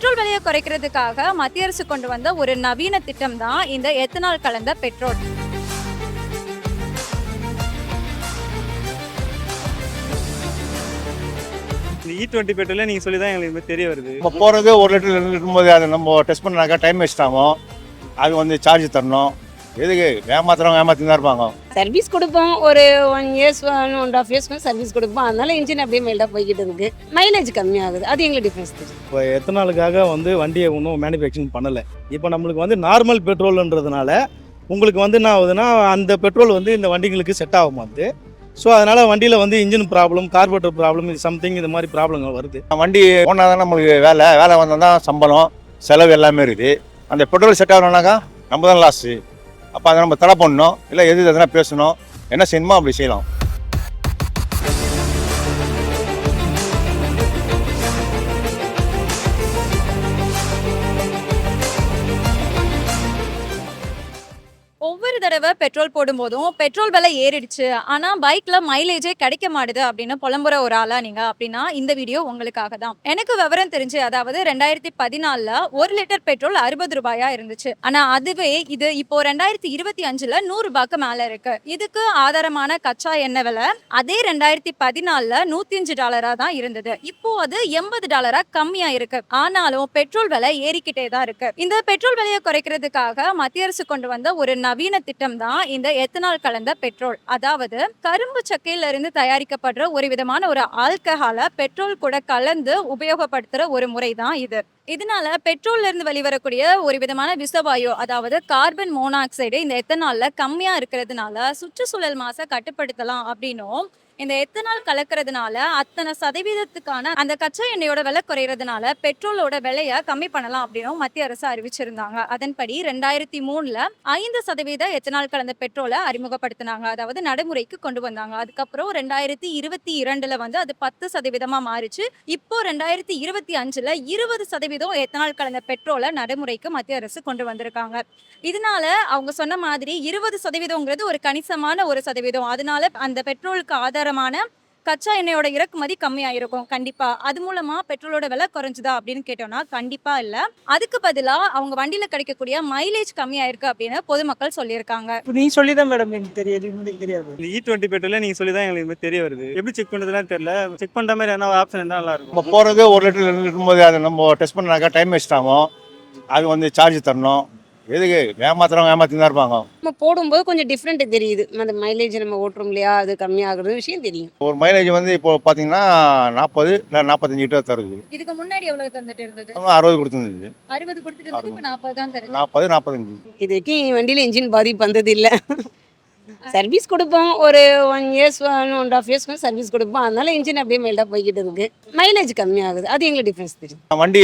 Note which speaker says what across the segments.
Speaker 1: Petrol விலையை குறைக்கிறதுக்காக மத்திய அரசு கொண்டு வந்த ஒரு நவீன திட்டம் தான் இந்த எத்தனால் கலந்த பெட்ரோல்.
Speaker 2: இ டுவெண்ட்டி பெட்ரோலே நீங்கள் சொல்லி தான் எங்களுக்கு இது தெரிய வருது.
Speaker 3: நம்ம போகிறது ஒரு லிட்டர் ரெண்டு லிட்டர் போது அதை நம்ம டெஸ்ட் பண்ணாக்கா டைம் வேஸ்ட் ஆகும். அது வந்து சார்ஜ் தரணும். எதுக்கு? ஏமாத்துறவங்க ஏமாத்தின்னு தான் இருப்பாங்க.
Speaker 4: சர்வீஸ் கொடுப்போம். ஒரு one years one one of years service கொடுப்போம். அதனால இன்ஜின் அப்படியே மெல்டாக போய்கிட்டு இருக்கு. மைலேஜ் கம்மியாகுது. அது எங்களுக்கு டிஃப்ரென்ஸ் தெரியும்?
Speaker 5: இப்போ எத்தனாலுக்காக வந்து வண்டியை இன்னும் மேனுஃபேக்சரிங் பண்ணலை. இப்போ நம்மளுக்கு வந்து நார்மல் பெட்ரோல்ன்றதுனால உங்களுக்கு வந்து என்ன ஆகுதுன்னா அந்த பெட்ரோல் வந்து இந்த வண்டிங்களுக்கு செட் ஆக மாட்டுது ஸோ அதனால் வண்டியில் வந்து இன்ஜின் ப்ராப்ளம் கார்பரேட்டர் ப்ராப்ளம் இது சம்திங் இது மாதிரி ப்ராப்ளங்கள் வருது.
Speaker 3: வண்டி ஓனால் தான் நம்மளுக்கு வேலை. வேலை வந்தால் தான் சம்பளம் செலவு எல்லாமே இருக்குது. அந்த பெட்ரோல் செட் ஆகணும்னாக்கா நம்ம தான் லாஸு அப்போ அதை நம்ம தடை பண்ணணும். இல்லை எது எதுனா பேசணும். என்ன செய்யணுமோ அப்படி செய்யலாம்.
Speaker 1: ஒவ்வொரு தடவை பெட்ரோல் போடும்போதும் பெட்ரோல் விலை ஏறிடுச்சு. ஆனால் பைக்கில் மைலேஜே கிடைக்க மாட்டுது அப்படின்னு புலம்புற ஒரு ஆளா நீங்க அப்படின்னா இந்த வீடியோ உங்களுக்காக தான். எனக்கு விவரம் தெரிஞ்சு அதாவது ரெண்டாயிரத்தி பதினாலில் ஒரு லிட்டர் பெட்ரோல் அறுபது ரூபாயா இருந்துச்சு. ஆனா அதுவே இது இப்போ ரெண்டாயிரத்தி இருபத்தி அஞ்சுல நூறு ரூபாய்க்கு மேல இருக்கு. இதுக்கு ஆதாரமான கச்சா எண்ணெய் விலை அதே ரெண்டாயிரத்தி பதினாலில் நூத்தி அஞ்சு டாலரா தான் இருந்தது. இப்போ அது எண்பது டாலரா கம்மியா இருக்கு. ஆனாலும் பெட்ரோல் விலை ஏறிக்கிட்டே தான் இருக்கு. இந்த பெட்ரோல் விலையை குறைக்கிறதுக்காக மத்திய அரசு கொண்டு வந்த ஒரு நவீன திட்டம் தான் இந்த எத்தனால் கலந்த பெட்ரோல். அதாவது கரும்பு சக்கையில இருந்து தயாரிக்கப்படுற ஒரு விதமான ஒரு ஆல்கஹாலை பெட்ரோல் கூட கலந்து உபயோகப்படுத்துற ஒரு முறை தான் இது. இதனால பெட்ரோல்ல இருந்து வெளிவரக்கூடிய ஒரு விதமான விஷவாயு அதாவது கார்பன் மோனாக்சைடு இந்த எத்தனால்ல கம்மியா இருக்கிறதுனால சுற்றுச்சூழல் மாசை கட்டுப்படுத்தலாம் அப்படின்னும் இந்த எத்தனால் கலக்கிறதுனால அத்தனை சதவீதத்துக்கான அந்த கச்சா எண்ணெயோட விலை குறையிறதுனால பெட்ரோலோட விலையை கம்மி பண்ணலாம் அப்படின்னும் மத்திய அரசு அறிவிச்சிருந்தாங்க. அதன்படி ரெண்டாயிரத்தி மூணுல ஐந்து சதவீத எத்தனால் கலந்த பெட்ரோலை அறிமுகப்படுத்தினாங்க. அதாவது நடைமுறைக்கு கொண்டு வந்தாங்க. அதுக்கப்புறம் ரெண்டாயிரத்தி இருபத்தி இரண்டுல வந்து அது பத்து சதவீதமா மாறிச்சு. இப்போ ரெண்டாயிரத்தி இருபத்தி அஞ்சுல இருபது சதவீதம் எத்தனால் கலந்த பெட்ரோலை நடைமுறைக்கு மத்திய அரசு கொண்டு வந்திருக்காங்க. இதனால அவங்க சொன்ன மாதிரி இருபது சதவீதம்ங்கிறது ஒரு கணிசமான ஒரு சதவீதம். அதனால அந்த பெட்ரோலுக்கு ஆதாரமான கச்சா எண்ணெயோட இறக்குமதி கம்மியாயிருக்கும். கண்டிப்பா. அது மூலமா பெட்ரோலோட விலை குறைஞ்சுதா அப்படின்னு கேட்டோம்னா கண்டிப்பா இல்ல. அதுக்கு பதிலா அவங்க வண்டியில கிடைக்கக்கூடிய மைலேஜ் கம்மியாயிருக்கு அப்படின்னு பொதுமக்கள் சொல்லியிருக்காங்க.
Speaker 6: நீ சொல்லி தான் மேடம் எனக்கு தெரியாது. தெரியாது.
Speaker 2: இந்த இ டுவெண்ட்டி பெட்ரோலே நீங்கள் சொல்லி தான் எங்களுக்கு இது தெரிய வருது. எப்படி செக் பண்ணுறதுலாம் தெரியல. செக் பண்ணுற மாதிரி என்ன ஆப்ஷன் இருந்தால் நல்லா இருக்கும்.
Speaker 3: நம்ம போகிறது ஒரு லிட்டர் ரெண்டு லிட்டர் போது அதை நம்ம டெஸ்ட் பண்ணாக்கா டைம் வேஸ்ட் ஆகும். அது வந்து சார்ஜ் தரணும். எதுக்கு? ஏமாத்துறவங்க ஏமாத்தின்னு தான் இருப்பாங்க.
Speaker 4: நம்ம போடும்போது கொஞ்சம் டிஃப்ரெண்ட் தெரியுது. அந்த மைலேஜ் நம்ம ஓட்டுறோம் இல்லையா? அது கம்மியாகிறது விஷயம் தெரியும்.
Speaker 3: ஒரு மைலேஜ் வந்து இப்போ பார்த்தீங்கன்னா நாற்பது இல்லை நாற்பத்தஞ்சு கிட்ட தருது.
Speaker 1: இதுக்கு முன்னாடி எவ்வளவு தந்துட்டு இருந்தது?
Speaker 3: அறுபது கொடுத்துருந்துச்சு
Speaker 1: அறுபது கொடுத்துட்டு இருந்தது இப்ப நாற்பது தான் தருது.
Speaker 3: நாற்பது நாற்பத்தஞ்சு
Speaker 4: இதுக்கு வண்டியில் இன்ஜின் பாதிப்பு வந்தது இல்லை. சர்வீஸ் கொடுப்போம். ஒரு one years one one of years service கொடுப்போம். அதனால இன்ஜின் அப்படியே மெல்டாக போய்கிட்டு இருக்கு. மைலேஜ் கம்மியாகுது. அது எங்களுக்கு டிஃப்ரென்ஸ் தெரியும்.
Speaker 3: வண்டி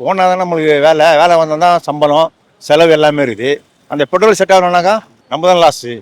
Speaker 3: ஓனால் தான் நம்மளுக்கு வேலை. வேலை வந்தால் தான் சம்பளம். செலவு எல்லாமே இருக்குது. அந்த பெட்ரோல் செட் ஆகணும்னாக்கா நம்ம தான் லாஸு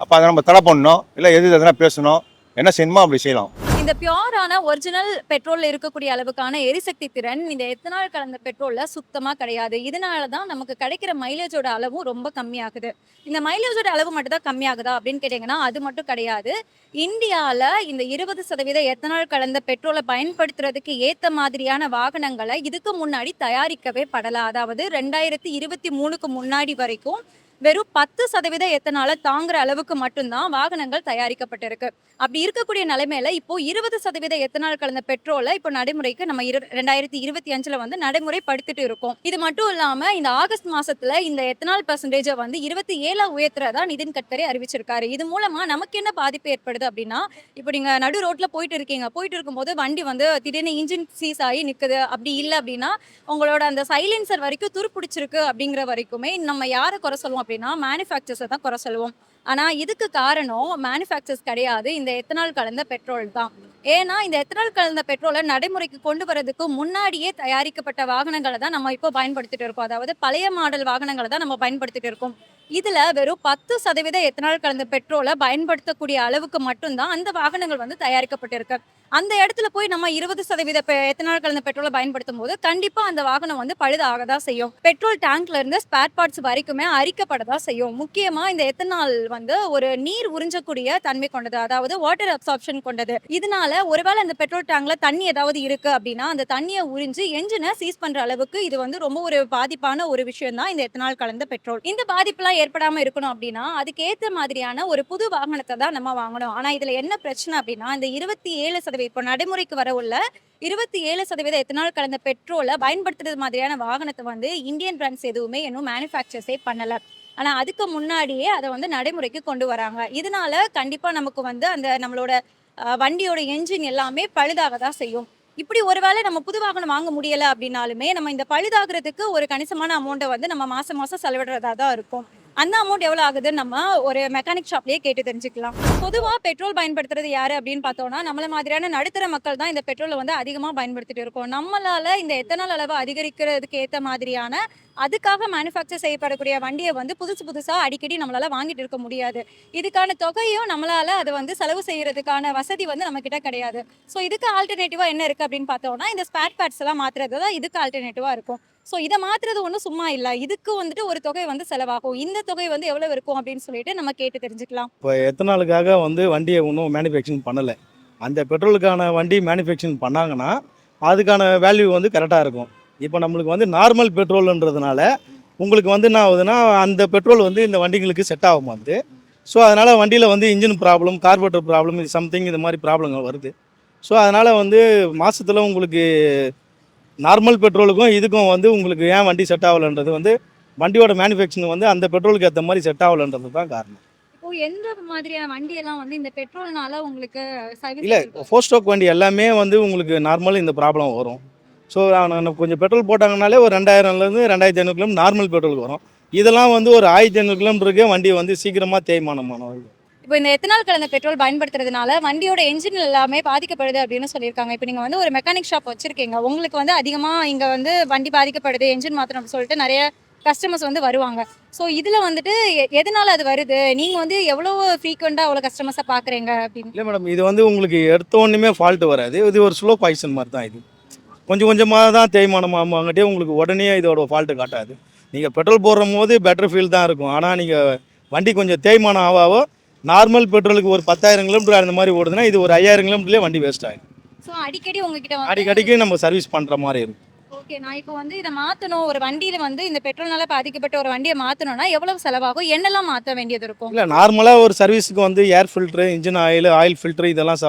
Speaker 3: அப்போ அதை நம்ம தடை பண்ணணும். இல்லை எது எதுனா பேசணும். என்ன செய்யணுமோ அப்படி செய்யலாம்.
Speaker 1: இந்த பியோரான ஒரிஜினல் பெட்ரோல்ல இருக்கக்கூடிய அளவுக்கான எரிசக்தி திறன் இந்த எத்தனால் கலந்த பெட்ரோல்ல சுத்தமா கிடையாது. இதனால தான் நமக்கு கிடைக்கிற மைலேஜோட அளவும் ரொம்ப கம்மியாகுது. இந்த மைலேஜோட அளவு மட்டும் தான் கம்மியாகுதா அப்படின்னு கேட்டீங்கன்னா அது மட்டும் கிடையாது. இந்தியாவில் இந்த இருபது சதவீத எத்தனால் கலந்த பெட்ரோலை பயன்படுத்துறதுக்கு ஏற்ற மாதிரியான வாகனங்களை இதுக்கு முன்னாடி தயாரிக்கவே படல. அதாவது ரெண்டாயிரத்தி இருபத்தி மூணுக்கு முன்னாடி வரைக்கும் வெறும் பத்து சதவீத எத்தனால தாங்குற அளவுக்கு மட்டும்தான் வாகனங்கள் தயாரிக்கப்பட்டிருக்கு. அப்படி இருக்கக்கூடிய நிலைமையில இப்போ இருபது சதவீத எத்தனால் கலந்த பெட்ரோலை இப்போ நடைமுறைக்கு நம்ம இரு ரெண்டாயிரத்தி இருபத்தி அஞ்சுல வந்து நடைமுறைப்படுத்திட்டு இருக்கோம். இது மட்டும் இல்லாம இந்த ஆகஸ்ட் மாசத்துல இந்த எத்தனால் பர்சன்டேஜை வந்து இருபத்தி ஏழா உயர்த்துறதா நிதின் கட்கரி அறிவிச்சிருக்காரு. இது மூலமா நமக்கு என்ன பாதிப்பு ஏற்படுது அப்படின்னா இப்போ நீங்க நடு ரோட்ல போயிட்டு இருக்கீங்க. போயிட்டு இருக்கும்போது வண்டி வந்து திடீர்னு இன்ஜின் சீஸ் ஆகி நிக்குது. அப்படி இல்லை அப்படின்னா உங்களோட அந்த சைலன்சர் வரைக்கும் துருப்பிடிச்சிருக்கு அப்படிங்கிற வரைக்குமே நம்ம யாரை குறை சொல்லுவோம் அப்படின்னா மேனுஃபேக்சர்ஸை தான் குறை சொல்லுவோம். ஆனா இதுக்கு காரணம் மேனுஃபேக்சர்ஸ் கிடையாது. இந்த எத்தனால் கலந்த பெட்ரோல் தான். ஏன்னா இந்த எத்தனால் கலந்த பெட்ரோலை நடைமுறைக்கு கொண்டு வரதுக்கு முன்னாடியே தயாரிக்கப்பட்ட வாகனங்களை தான் நம்ம இப்போ பயன்படுத்திட்டு இருக்கோம். அதாவது பழைய மாடல் வாகனங்களை தான் நம்ம பயன்படுத்திட்டு இருக்கோம். இதில் வெறும் பத்து சதவீத எத்தனால் கலந்த பெட்ரோலை பயன்படுத்தக்கூடிய அளவுக்கு மட்டும்தான் அந்த வாகனங்கள் வந்து தயாரிக்கப்பட்டிருக்கு. அந்த இடத்துல போய் நம்ம இருபது சதவீத பெ- எத்தனால் கலந்த பெட்ரோலை பயன்படுத்தும் போது கண்டிப்பாக அந்த வாகனம் வந்து பழுதாக தான் செய்யும். பெட்ரோல் டேங்க்ல இருந்து ஸ்பேர் பார்ட்ஸ் வரைக்குமே அரிக்கப்பட தான் செய்யும். முக்கியமாக இந்த எத்தனால் வந்து ஒரு நீர் உறிஞ்சக்கூடிய தன்மை கொண்டது அதாவது வாட்டர் அப்சார்ப்ஷன் கொண்டது. இதனால ஒருவேளை அந்த பெட்ரோல் டேங்க்ல தண்ணி ஏதாவது இருக்கு அப்படின்னா அந்த தண்ணியை உறிஞ்சு என்ஜினை சீஸ் பண்ற அளவுக்கு இது வந்து ரொம்ப ஒரு பாதிப்பான ஒரு விஷயம் தான் இந்த எத்தனால் கலந்த பெட்ரோல். இந்த பாதிப்புலாம் ஏற்படாம இருக்கணும் அப்படின்னா அதுக்கேற்ற மாதிரியான ஒரு புது வாகனத்தை தான் நம்ம வாங்கணும். ஆனா இதுல என்ன பிரச்சனை அப்படின்னா இந்த இருபத்தி ஏழு சதவீதம் இப்போ நடைமுறைக்கு வர உள்ள இருபத்தி ஏழு சதவீத எத்தனால் கலந்த பெட்ரோலை பயன்படுத்துறது மாதிரியான வாகனத்தை வந்து இந்தியன் பிராண்ட்ஸ் எதுவுமே இன்னும் மேனுஃபேக்சர்ஸே பண்ணல. ஆனா அதுக்கு முன்னாடியே அதை வந்து நடைமுறைக்கு கொண்டு வராங்க. இதனால கண்டிப்பா நமக்கு வந்து அந்த நம்மளோட வண்டியோட என்ஜின் எல்லாமே பழுதாக தான் செய்யும். இப்படி ஒருவேளை நம்ம புது வாகனம் வாங்க முடியல அப்படின்னாலுமே நம்ம இந்த பழுதாகிறதுக்கு ஒரு கணிசமான அமௌண்ட்டை வந்து நம்ம மாசம் மாசம் செலவிடுறதா தான் இருக்கும். அந்த அமௌண்ட் எவ்வளோ ஆகுதுன்னு நம்ம ஒரு மெக்கானிக் ஷாப்லேயே கேட்டு தெரிஞ்சுக்கலாம். பொதுவாக பெட்ரோல் பயன்படுத்துறது யார் அப்படின்னு பார்த்தோம்னா நம்மள மாதிரியான நடுத்தர மக்கள் தான் இந்த பெட்ரோலை வந்து அதிகமாக பயன்படுத்திட்டு இருக்கோம். நம்மளால இந்த எத்தனால் அளவு அதிகரிக்கிறதுக்கு ஏற்ற மாதிரியான அதுக்காக மேனுஃபேக்சர் செய்யப்படக்கூடிய வண்டியை வந்து புதுசு புதுசாக அடிக்கடி நம்மளால வாங்கிட்டு இருக்க முடியாது. இதுக்கான தொகையும் நம்மளால அதை வந்து செலவு செய்யறதுக்கான வசதி வந்து நம்ம கிட்ட கிடையாது. ஸோ இதுக்கு ஆல்டர்னேட்டிவாக என்ன இருக்குது அப்படின்னு பார்த்தோம்னா இந்த ஸ்பேர் பேட்ஸ் எல்லாம் மாற்றுறது தான் இதுக்கு ஆல்டர்னேட்டிவாக இருக்கும். ஸோ இதை மாத்துறது ஒன்றும் சும்மா இல்லை. இதுக்கு வந்துட்டு ஒரு தொகை வந்து செலவாகும். இந்த தொகை வந்து எவ்வளவு இருக்கும் அப்படின்னு சொல்லிட்டு நம்ம கேட்டு தெரிஞ்சுக்கலாம்.
Speaker 5: இப்போ எத்தனாலுக்காக வந்து வண்டியை ஒன்றும் மேனுஃபேக்சரிங் பண்ணலை. அந்த பெட்ரோலுக்கான வண்டி மேனுஃபேக்சரிங் பண்ணாங்கன்னா அதுக்கான வேல்யூ வந்து கரெக்டாக இருக்கும். இப்போ நம்மளுக்கு வந்து நார்மல் பெட்ரோல்ன்றதுனால உங்களுக்கு வந்து என்ன ஆகுதுன்னா அந்த பெட்ரோல் வந்து இந்த வண்டிகளுக்கு செட் ஆகும் வந்து ஸோ அதனால் வண்டியில் வந்து இன்ஜின் ப்ராப்ளம் கார்பரேட்டர் ப்ராப்ளம் இது சம்திங் இது மாதிரி ப்ராப்ளங்கள் வருது. ஸோ அதனால் வந்து மாதத்தில் உங்களுக்கு நார்மல் பெட்ரோலுக்கும் இதுக்கும் வந்து உங்களுக்கு ஏன் வண்டி செட் ஆகலைன்றது வந்து வண்டியோட மேனுஃபேக்சரிங் வந்து அந்த பெட்ரோலுக்கு ஏற்ற மாதிரி செட் ஆகலைன்றது தான் காரணம்.
Speaker 1: இப்போ எந்த மாதிரியான வண்டி எல்லாம் வந்து இந்த பெட்ரோல்னால உங்களுக்கு
Speaker 5: இல்லை ஃபோர் ஸ்டோக் வண்டி எல்லாமே வந்து உங்களுக்கு நார்மல் இந்த ப்ராப்ளம் வரும். ஸோ கொஞ்சம் பெட்ரோல் போட்டாங்கனாலே ஒரு ரெண்டாயிரம்லேருந்து ரெண்டாயிரத்தி ஐநூறு கிலோமீட்டர் நார்மல் பெட்ரோலுக்கு வரும். இதெல்லாம் வந்து ஒரு ஆயிரத்தி ஐநூறு கிலோமீட்டருக்கு வண்டி வந்து சீக்கிரமாக தேய்மானமான வண்டி.
Speaker 1: இப்போ இந்த எத்தனால் கலந்த பெட்ரோல் பயன்படுத்துறதுனால வண்டியோட என்ஜின் எல்லாமே பாதிக்கப்படுது அப்படின்னு சொல்லியிருக்காங்க. இப்போ நீங்கள் வந்து ஒரு மெக்கானிக் ஷாப் வச்சுருக்கீங்க. உங்களுக்கு வந்து அதிகமாக இங்கே வந்து வண்டி பாதிக்கப்படுது என்ஜின் மாத்திரம் அப்படின்னு சொல்லிட்டு நிறைய கஸ்டமர்ஸ் வந்து வருவாங்க. ஸோ இதில் வந்துட்டு எ- அது வருது? நீங்கள் வந்து எவ்வளோ ஃப்ரீக்வெண்ட்டாக அவ்வளோ கஸ்டமர்ஸை பார்க்குறீங்க அப்படின்னு.
Speaker 5: இல்லை மேடம் இது வந்து உங்களுக்கு எடுத்த ஒன்றுமே ஃபால்ட் வராது. இது ஒரு ஸ்லோ பாய்சன் மாதிரி தான் இது. கொஞ்சம் கொஞ்சமாக தான் தேய்மானம் ஆமாங்கட்டே உங்களுக்கு உடனே இதோட ஃபால்ட்டு காட்டாது. நீங்கள் பெட்ரோல் போடுற போது பெட்டர் ஃபீல் தான் இருக்கும். ஆனால் நீங்கள் வண்டி கொஞ்சம் தேய்மானம் ஆவாவோ நார்மல் பெட்ரோலுக்கு ஒரு பத்தாயிரம் கிலோமீட்டர் அந்த மாதிரி ஓடுதுன்னா இது ஒரு ஐயாயிரம் கிலோமீட்டர்லேயே வண்டி வேஸ்ட் ஆகும்
Speaker 1: ஸோ அடிக்கடி உங்ககிட்ட வந்து
Speaker 5: அடிக்கடிக்கு நம்ம சர்வீஸ் பண்ணுற மாதிரி இருக்கும்.
Speaker 1: ஓகே நான் இப்போ வந்து இதை மாத்தணும். ஒரு வண்டியில வந்து இந்த பெட்ரோல்னால பாதிக்கப்பட்ட ஒரு வண்டியை மாத்தணும்னா எவ்வளவு செலவாகும்? என்னெல்லாம் மாத்த வேண்டியது இருக்கும்?
Speaker 5: இல்லை நார்மலாக ஒரு சர்வீஸுக்கு வந்து air filter engine oil oil filter இதெல்லாம்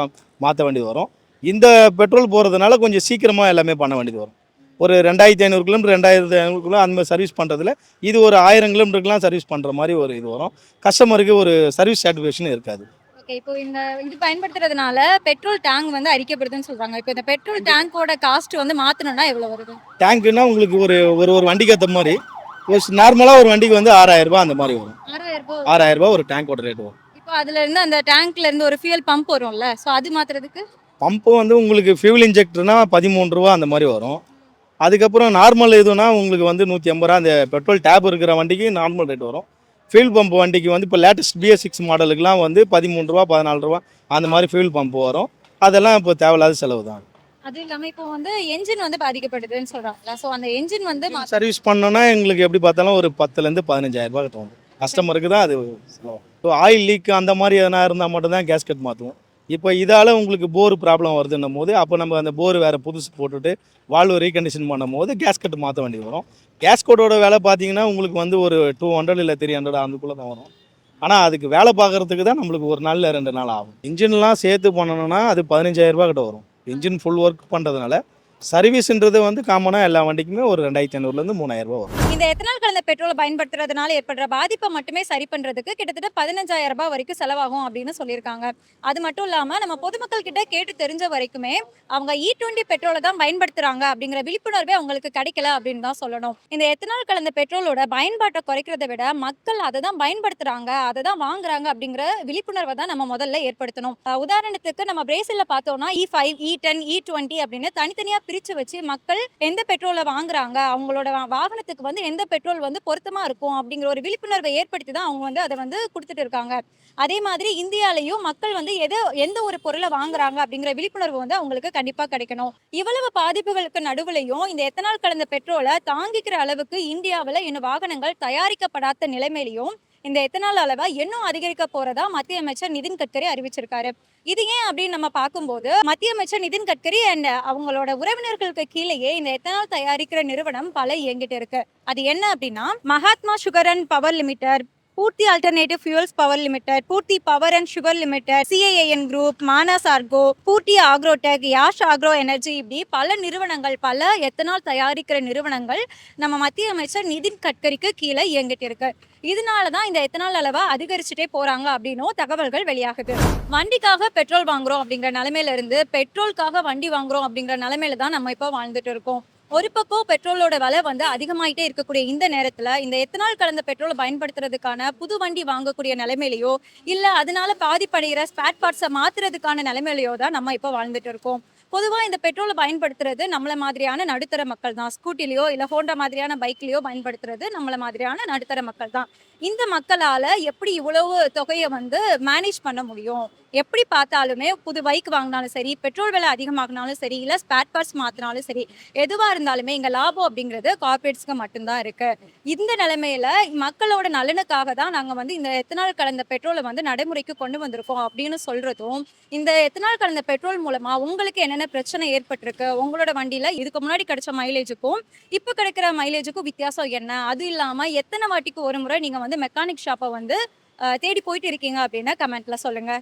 Speaker 5: மாற்ற வேண்டியது வரும். இந்த பெட்ரோல் போகிறதுனால கொஞ்சம் சீக்கிரமாக எல்லாமே பண்ண வேண்டியது வரும். ஒரு ரெண்டாயிரத்தி ஐநூறு கிலோமீட்டர் ரெண்டாயிரத்தி ஐநூறுக்குள்ள அந்த மாதிரி சர்வீஸ் பண்ணுறதுல இது ஒரு ஆயிரம் கிலோமீட்டருக்குலாம் சர்வீஸ் பண்ணுற மாதிரி ஒரு இது வரும். கஸ்டமருக்கு ஒரு சர்வீஸ் சாட்டிஸ்ஃபேக்ஷன் இருக்காது.
Speaker 1: ஓகே இப்போ இந்த இது பயன்படுத்துறதுனால பெட்ரோல் டேங்க் வந்து அரிக்கப்படுதுன்னு சொல்றாங்க. இப்போ இந்த பெட்ரோல் டேங்கோட காஸ்ட் வந்து மாத்தணும்னா எவ்வளவு வருது?
Speaker 5: டேங்க்குன்னா உங்களுக்கு ஒரு ஒரு ஒரு வண்டிக்கு ஏற்ற மாதிரி நார்மலாக ஒரு வண்டிக்கு வந்து ஆறாயிரம் ரூபாய் அந்த மாதிரி வரும்.
Speaker 1: ஆறாயிரம் ரூபாய்?
Speaker 5: ஒரு டேங்கோட ரேட் வரும்.
Speaker 1: இப்போ அதுல இருந்து அந்த டேங்க்ல இருந்து ஒரு ஃபியூல் பம்ப் வரும்ல ஸோ அது மாத்துறதுக்கு?
Speaker 5: பம்பு வந்து உங்களுக்கு ஃபியூல் இன்ஜெக்டர்னா பதிமூணு ரூபா அந்த மாதிரி வரும். அதுக்கப்புறம் நார்மல் எதுனா உங்களுக்கு வந்து நூற்றி ஐம்பது ரூபா அந்த பெட்ரோல் டேப் இருக்கிற வண்டிக்கு நார்மல் ரேட் வரும். ஃபியூல் பம்ப் வண்டிக்கு வந்து இப்போ லேட்டஸ்ட் பிஎஸ் சிக்ஸ் மாடலுக்குலாம் வந்து பதிமூணு ரூபா பதினாலு ரூபா அந்த மாதிரி ஃபியூல் பம்ப் வரும். அதெல்லாம் இப்போ தேவையில்லாத செலவு தான்.
Speaker 1: அது இல்லாம இப்போ வந்து என்ஜின் வந்து பாதிக்கப்படுதுன்னு சொல்றாங்கல்ல. ஸோ அந்த என்ஜின் வந்து
Speaker 5: சர்வீஸ் பண்ணோன்னா எங்களுக்கு எப்படி பார்த்தாலும் ஒரு பத்துலேருந்து பதினஞ்சாயிரம் ரூபாய் தோணும் கஸ்டமருக்கு தான் அது செலவு. இப்போ ஆயில் லீக் அந்த மாதிரி எதனா இருந்தால் மட்டும்தான் கேஸ்கெட் மாற்றுவோம் இப்போ இதால் உங்களுக்கு போர் ப்ராப்ளம் வருதுன்னும் போது அப்போ நம்ம அந்த போர் வேறு புதுசு போட்டுட்டு வால்வு ரீகண்டிஷன் பண்ணும் போது கேஸ்கட் மாற்ற வேண்டி வரும். கேஸ்கட்டோட வேலை பார்த்தீங்கன்னா உங்களுக்கு வந்து ஒரு டூ ஹண்ட்ரட் இல்லை த்ரீ ஹண்ட்ரட் அதுக்குள்ளே தான் வரும். ஆனால் அதுக்கு வேலை பார்க்கறதுக்கு தான் நம்மளுக்கு ஒரு நாள் ரெண்டு நாள் ஆகும். இன்ஜின்லாம் சேர்த்து பண்ணணும்னா அது பதினஞ்சாயிரம் கிட்ட வரும். இன்ஜின் ஃபுல் ஒர்க் பண்ணுறதுனால சர்வீஸ்ன்றது வந்து காமனாக எல்லா வண்டிக்குமே ஒரு ரெண்டாயிரத்தி ஐநூறுலேருந்து மூணாயிரம் ரூபாய் வரும்.
Speaker 1: இந்த எத்தனால் கலந்த பெட்ரோலை பயன்படுத்துறதுனால ஏற்படுற பாதிப்பை மட்டுமே சரி பண்ணுறதுக்கு கிட்டத்தட்ட பதினஞ்சாயிரம் ரூபாய் வரைக்கும் செலவாகும் அப்படின்னு சொல்லியிருக்காங்க. அது மட்டும் இல்லாமல் நம்ம பொதுமக்கள் கிட்ட கேட்டு தெரிஞ்ச வரைக்குமே அவங்க e இ டுவெண்ட்டி பெட்ரோலை தான் பயன்படுத்துகிறாங்க அப்படிங்கிற விழிப்புணர்வே அவங்களுக்கு கிடைக்கல அப்படின்னு தான் சொல்லணும். இந்த எத்தனால் கலந்த பெட்ரோலோட பயன்பாட்டை குறைக்கிறதை விட மக்கள் அதை தான் பயன்படுத்துகிறாங்க அதை தான் வாங்குறாங்க அப்படிங்கிற விழிப்புணர்வை தான் நம்ம முதல்ல ஏற்படுத்தணும். உதாரணத்துக்கு நம்ம பிரேசிலில் பார்த்தோம்னா E five E ten E twenty அப்படின்னு தனித்தனியாக பிரித்து வச்சு மக்கள் எந்த பெட்ரோலை வாங்குறாங்க? அவங்களோட வாகனத்துக்கு வந்து எந்த பெட்ரோல் வந்து பொருத்தமாக இருக்கும்? அப்படிங்கிற ஒரு விழிப்புணர்வை ஏற்படுத்தி தான் அவங்க வந்து அதை வந்து கொடுத்துட்டு இருக்காங்க. அதே மாதிரி இந்தியாலையும் மக்கள் வந்து எதை எந்த ஒரு பொருளை வாங்குறாங்க அப்படிங்கிற விழிப்புணர்வு வந்து அவங்களுக்கு கண்டிப்பாக கிடைக்கணும். இவ்வளவு பாதிப்புகளுக்கு நடுவுலையும் இந்த எத்தனால் கலந்த பெட்ரோலை தாங்கிக்கிற அளவுக்கு இந்தியாவில் இன்னும் வாகனங்கள் தயாரிக்கப்படாத நிலைமையிலையும் இந்த எத்தனால் அளவை இன்னும் அதிகரிக்க போறதா மத்திய அமைச்சர் நிதின் கட்கரி அறிவிச்சிருக்காரு. இது ஏன் அப்படின்னு நம்ம பார்க்கும்போது மத்திய அமைச்சர் நிதின் கட்கரி அண்ட் அவங்களோட உறவினர்களுக்கு கீழேயே இந்த எத்தனால் தயாரிக்கிற நிறுவனம் பல இயங்கிட்டு இருக்கு. அது என்ன அப்படின்னா Mahatma sugar and power limited Purti alternative fuels power limited Purti power and sugar limited CIAN group Manas ஆர்கோ Purti agrotech Yash agro energy இப்படி பல நிறுவனங்கள் பல எத்தனால் தயாரிக்கிற நிறுவனங்கள் நம்ம மத்திய அமைச்சர் நிதின் கட்கரிக்கு கீழே இயங்கிட்டு இருக்கு இதனால தான் இந்த எத்தனால் அளவை அதிகரிச்சுட்டே போறாங்க அப்படின்னும் தகவல்கள் வெளியாகுது. வண்டிக்காக பெட்ரோல் வாங்குறோம் அப்படிங்கிற நிலைமையில இருந்து பெட்ரோலுக்காக வண்டி வாங்குறோம் அப்படிங்கிற நிலைமையில தான் நம்ம இப்போ வாழ்ந்துட்டு இருக்கோம். ஒரு பக்கம் பெட்ரோலோட விலை வந்து அதிகமாயிட்டே இருக்கக்கூடிய இந்த நேரத்துல இந்த எத்தனால் கலந்த பெட்ரோலை பயன்படுத்துறதுக்கான புது வண்டி வாங்கக்கூடிய நிலைமையிலையோ இல்ல அதனால பாதிப்படைகிற ஸ்பேட் பார்ட்ஸை மாத்துறதுக்கான நிலைமையிலையோ தான் நம்ம இப்போ வாழ்ந்துட்டு இருக்கோம். பொதுவா இந்த பெட்ரோலை பயன்படுத்துறது நம்மள மாதிரியான நடுத்தர மக்கள் தான் ஸ்கூட்டிலையோ இல்ல ஹோண்டா மாதிரியான பைக்லயோ பயன்படுத்துறது நம்மள மாதிரியான நடுத்தர மக்கள் தான் இந்த மக்களால் எப்படி இவ்வளவு தொகையை வந்து மேனேஜ் பண்ண முடியும்? எப்படி பார்த்தாலுமே புது பைக் வாங்கினாலும் சரி பெட்ரோல் விலை அதிகமாகினாலும் சரி இல்லை ஸ்பேட் பார்ட்ஸ் மாற்றினாலும் சரி எதுவாக இருந்தாலுமே இங்கே லாபம் அப்படிங்கிறது கார்பரேட்ஸ்க்கு மட்டும்தான் இருக்குது இந்த நிலைமையில மக்களோட நலனுக்காக தான் நாங்கள் வந்து இந்த எத்தனால் கலந்த பெட்ரோலை வந்து நடைமுறைக்கு கொண்டு வந்திருக்கோம் அப்படின்னு சொல்கிறதும் இந்த எத்தனால் கலந்த பெட்ரோல் மூலமாக உங்களுக்கு என்னென்ன பிரச்சனை ஏற்பட்டிருக்கு உங்களோட வண்டியில் இதுக்கு முன்னாடி கிடைச்ச மைலேஜுக்கும் இப்போ கிடைக்கிற மைலேஜுக்கும் வித்தியாசம் என்ன? அது இல்லாமல் எத்தனை வாட்டிக்கு ஒரு முறை நீங்கள் வந்து மெக்கானிக் ஷாப்பை வந்து தேடி போயிட்டு இருக்கீங்க அப்படின்னா கமெண்ட்ல சொல்லுங்க.